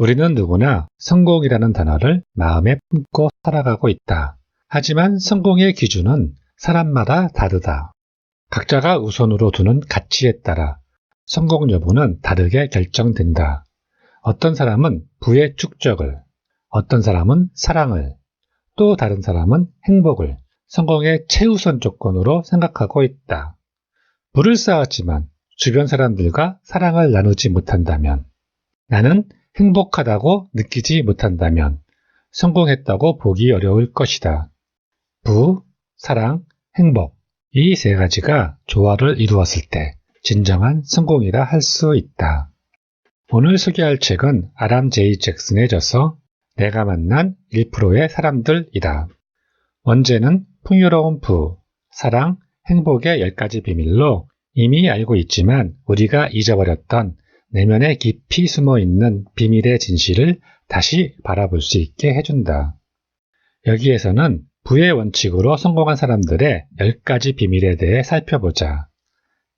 우리는 누구나 성공이라는 단어를 마음에 품고 살아가고 있다. 하지만 성공의 기준은 사람마다 다르다. 각자가 우선으로 두는 가치에 따라 성공 여부는 다르게 결정된다. 어떤 사람은 부의 축적을, 어떤 사람은 사랑을, 또 다른 사람은 행복을 성공의 최우선 조건으로 생각하고 있다. 부를 쌓았지만 주변 사람들과 사랑을 나누지 못한다면, 나는 행복하다고 느끼지 못한다면 성공했다고 보기 어려울 것이다. 부, 사랑, 행복 이 세 가지가 조화를 이루었을 때 진정한 성공이라 할 수 있다. 오늘 소개할 책은 아람 제이 잭슨의 저서 내가 만난 1%의 사람들이다. 원제는 풍요로운 부, 사랑, 행복의 10가지 비밀로 이미 알고 있지만 우리가 잊어버렸던 내면에 깊이 숨어 있는 비밀의 진실을 다시 바라볼 수 있게 해준다. 여기에서는 부의 원칙으로 성공한 사람들의 10가지 비밀에 대해 살펴보자.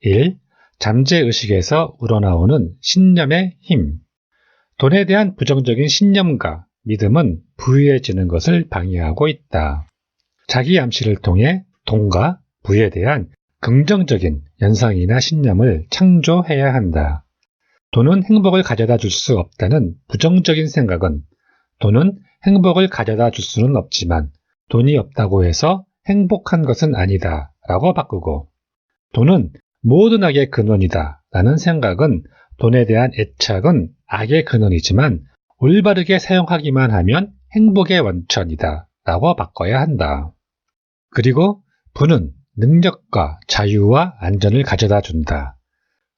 1. 잠재의식에서 우러나오는 신념의 힘. 돈에 대한 부정적인 신념과 믿음은 부유해지는 것을 방해하고 있다. 자기 암시를 통해 돈과 부에 대한 긍정적인 연상이나 신념을 창조해야 한다. 돈은 행복을 가져다 줄 수 없다는 부정적인 생각은 돈은 행복을 가져다 줄 수는 없지만 돈이 없다고 해서 행복한 것은 아니다 라고 바꾸고 돈은 모든 악의 근원이다 라는 생각은 돈에 대한 애착은 악의 근원이지만 올바르게 사용하기만 하면 행복의 원천이다 라고 바꿔야 한다. 그리고 부는 능력과 자유와 안전을 가져다 준다.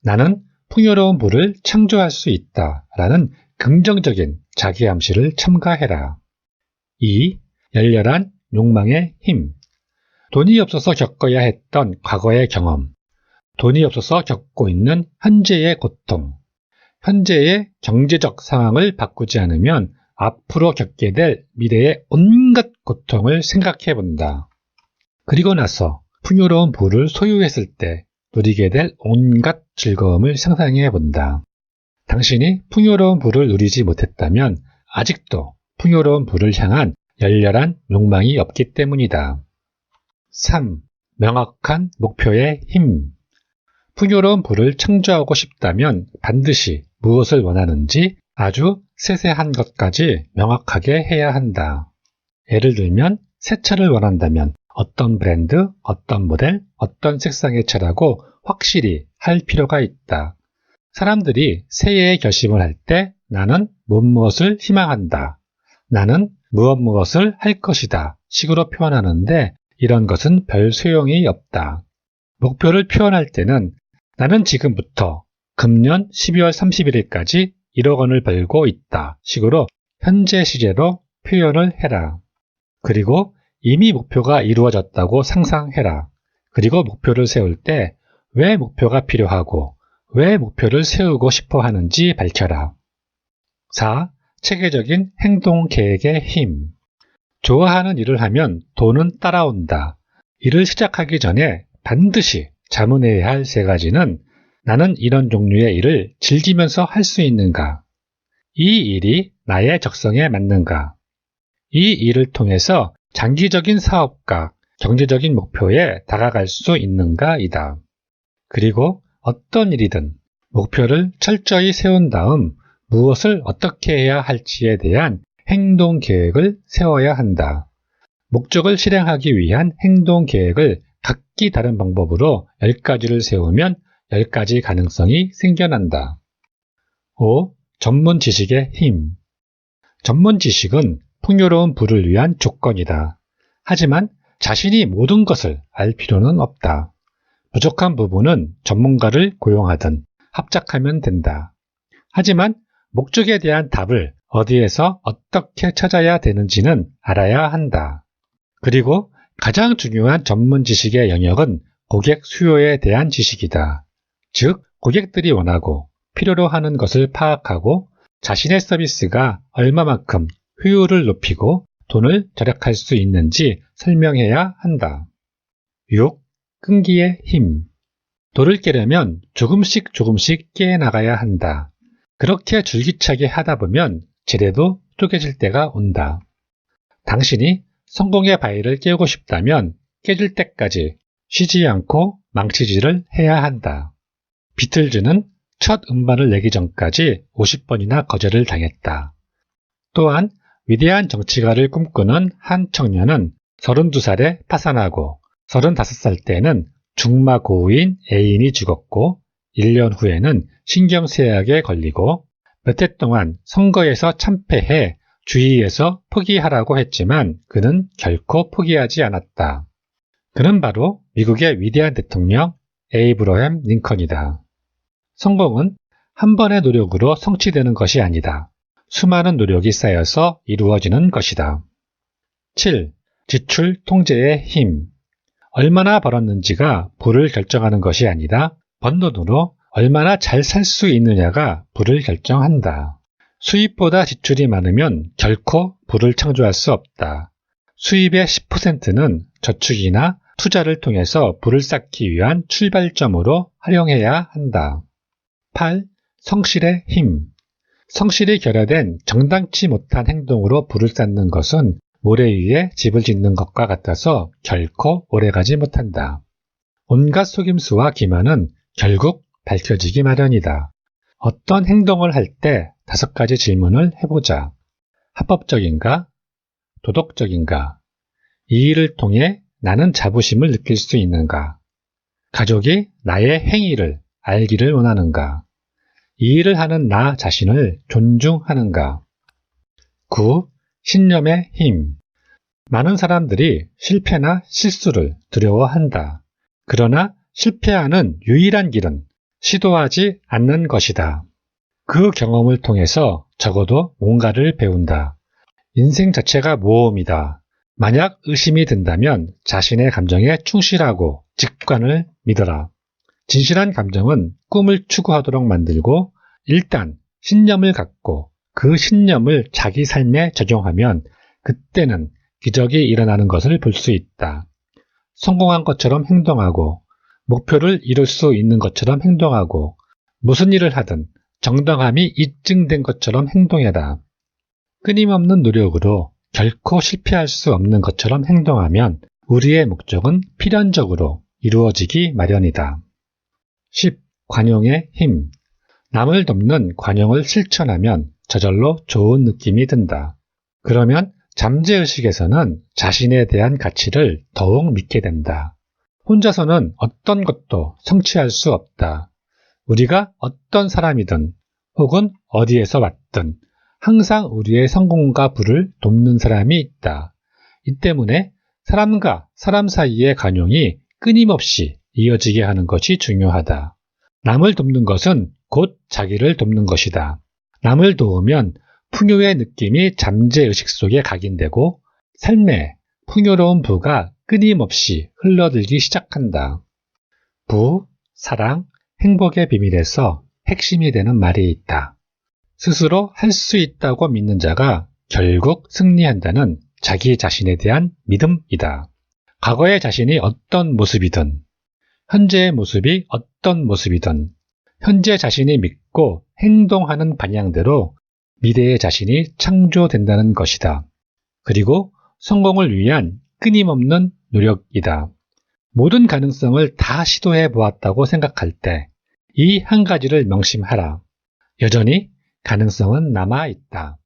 나는 풍요로운 부를 창조할 수 있다 라는 긍정적인 자기 암시를 첨가해라. 2. 열렬한 욕망의 힘. 돈이 없어서 겪어야 했던 과거의 경험. 돈이 없어서 겪고 있는 현재의 고통. 현재의 경제적 상황을 바꾸지 않으면 앞으로 겪게 될 미래의 온갖 고통을 생각해 본다. 그리고 나서 풍요로운 부를 소유했을 때 누리게 될 온갖 즐거움을 상상해 본다. 당신이 풍요로운 부를 누리지 못했다면 아직도 풍요로운 부를 향한 열렬한 욕망이 없기 때문이다. 3. 명확한 목표의 힘. 풍요로운 부를 창조하고 싶다면 반드시 무엇을 원하는지 아주 세세한 것까지 명확하게 해야 한다. 예를 들면 새 차를 원한다면 어떤 브랜드, 어떤 모델, 어떤 색상의 차라고 확실히 할 필요가 있다. 사람들이 새해의 결심을 할 때 나는 무엇을 희망한다. 나는 무엇 무엇을 할 것이다. 식으로 표현하는데 이런 것은 별 소용이 없다. 목표를 표현할 때는 나는 지금부터 금년 12월 31일까지 1억 원을 벌고 있다. 식으로 현재 시제로 표현을 해라. 그리고 이미 목표가 이루어졌다고 상상해라. 그리고 목표를 세울 때 왜 목표가 필요하고 왜 목표를 세우고 싶어 하는지 밝혀라. 4. 체계적인 행동 계획의 힘. 좋아하는 일을 하면 돈은 따라온다. 일을 시작하기 전에 반드시 자문해야 할 세 가지는 나는 이런 종류의 일을 즐기면서 할 수 있는가? 이 일이 나의 적성에 맞는가? 이 일을 통해서 장기적인 사업과 경제적인 목표에 다가갈 수 있는가이다. 그리고 어떤 일이든 목표를 철저히 세운 다음 무엇을 어떻게 해야 할지에 대한 행동 계획을 세워야 한다. 목적을 실행하기 위한 행동 계획을 각기 다른 방법으로 10가지를 세우면 10가지 가능성이 생겨난다. 5. 전문 지식의 힘. 전문 지식은 풍요로운 부를 위한 조건이다. 하지만 자신이 모든 것을 알 필요는 없다. 부족한 부분은 전문가를 고용하든 합작하면 된다. 하지만 목적에 대한 답을 어디에서 어떻게 찾아야 되는지는 알아야 한다. 그리고 가장 중요한 전문 지식의 영역은 고객 수요에 대한 지식이다. 즉, 고객들이 원하고 필요로 하는 것을 파악하고 자신의 서비스가 얼마만큼 효율을 높이고 돈을 절약할 수 있는지 설명해야 한다. 6. 끈기의 힘. 돌을 깨려면 조금씩 조금씩 깨 나가야 한다. 그렇게 줄기차게 하다 보면 지레도 쪼개질 때가 온다. 당신이 성공의 바위를 깨우고 싶다면 깨질 때까지 쉬지 않고 망치질을 해야 한다. 비틀즈는 첫 음반을 내기 전까지 50번이나 거절을 당했다. 또한 위대한 정치가를 꿈꾸는 한 청년은 32살에 파산하고 35살 때는 중마고우인 애인이 죽었고 1년 후에는 신경쇠약에 걸리고 몇 해 동안 선거에서 참패해 주위에서 포기하라고 했지만 그는 결코 포기하지 않았다. 그는 바로 미국의 위대한 대통령 에이브러햄 링컨이다. 성공은 한 번의 노력으로 성취되는 것이 아니다. 수많은 노력이 쌓여서 이루어지는 것이다. 7. 지출 통제의 힘. 얼마나 벌었는지가 부를 결정하는 것이 아니라 번 돈으로 얼마나 잘 살 수 있느냐가 부를 결정한다. 수입보다 지출이 많으면 결코 부를 창조할 수 없다. 수입의 10%는 저축이나 투자를 통해서 부를 쌓기 위한 출발점으로 활용해야 한다. 8. 성실의 힘. 성실이 결여된 정당치 못한 행동으로 부를 쌓는 것은 모래 위에 집을 짓는 것과 같아서 결코 오래가지 못한다. 온갖 속임수와 기만은 결국 밝혀지기 마련이다. 어떤 행동을 할 때 다섯 가지 질문을 해보자. 합법적인가? 도덕적인가? 이 일을 통해 나는 자부심을 느낄 수 있는가? 가족이 나의 행위를 알기를 원하는가? 이 일을 하는 나 자신을 존중하는가? 9. 신념의 힘. 많은 사람들이 실패나 실수를 두려워한다. 그러나 실패하는 유일한 길은 시도하지 않는 것이다. 그 경험을 통해서 적어도 뭔가를 배운다. 인생 자체가 모험이다. 만약 의심이 든다면 자신의 감정에 충실하고 직관을 믿어라. 진실한 감정은 꿈을 추구하도록 만들고 일단 신념을 갖고 그 신념을 자기 삶에 적용하면 그때는 기적이 일어나는 것을 볼 수 있다. 성공한 것처럼 행동하고 목표를 이룰 수 있는 것처럼 행동하고 무슨 일을 하든 정당함이 입증된 것처럼 행동해라. 끊임없는 노력으로 결코 실패할 수 없는 것처럼 행동하면 우리의 목적은 필연적으로 이루어지기 마련이다. 10. 관용의 힘. 남을 돕는 관용을 실천하면 저절로 좋은 느낌이 든다. 그러면 잠재의식에서는 자신에 대한 가치를 더욱 믿게 된다. 혼자서는 어떤 것도 성취할 수 없다. 우리가 어떤 사람이든 혹은 어디에서 왔든 항상 우리의 성공과 부를 돕는 사람이 있다. 이 때문에 사람과 사람 사이의 관용이 끊임없이 이어지게 하는 것이 중요하다. 남을 돕는 것은 곧 자기를 돕는 것이다. 남을 도우면 풍요의 느낌이 잠재의식 속에 각인되고 삶에 풍요로운 부가 끊임없이 흘러들기 시작한다. 부, 사랑, 행복의 비밀에서 핵심이 되는 말이 있다. 스스로 할 수 있다고 믿는 자가 결국 승리한다는 자기 자신에 대한 믿음이다. 과거의 자신이 어떤 모습이든, 현재의 모습이 어떤 모습이든, 현재 자신이 믿고 행동하는 방향대로 미래의 자신이 창조된다는 것이다. 그리고 성공을 위한 끊임없는 노력이다. 모든 가능성을 다 시도해 보았다고 생각할 때 이 한 가지를 명심하라. 여전히 가능성은 남아 있다.